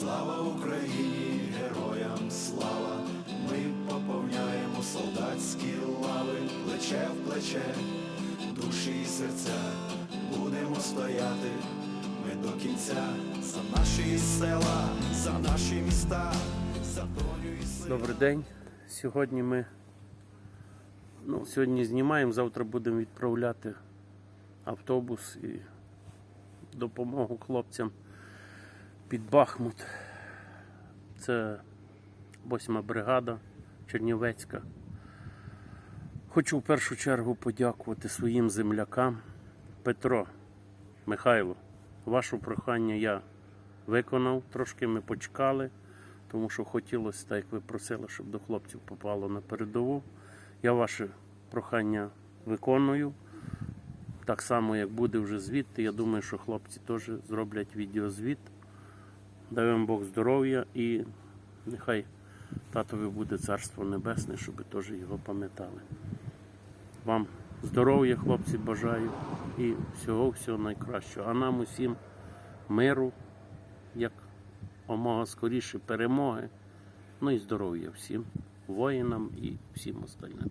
Слава Україні, героям слава! Ми поповняємо солдатські лави, плече в плече, душі і серця, будемо стояти. Ми до кінця за наші села, за наші міста, за долю і силу. Добрий день. Сьогодні ми ну, сьогодні знімаємо, завтра будемо відправляти автобус і допомогу хлопцям під Бахмут. Це 8 бригада Чернівецька. Хочу в першу чергу подякувати своїм землякам. Петро, Михайло, ваше прохання я виконав. Трошки ми почекали тому що хотілося, так як ви просили, щоб до хлопців попало на передову. Я ваше прохання виконую. Так само, як буде вже звідти. Я думаю, що хлопці теж зроблять відеозвіт. Дай вам Бог здоров'я і нехай татові буде царство небесне, щоб теж його пам'ятали. Вам здоров'я, хлопці, бажаю і всього-всього найкращого. А нам усім миру, як омога скоріше перемоги. Ну і здоров'я всім воїнам і всім остальним.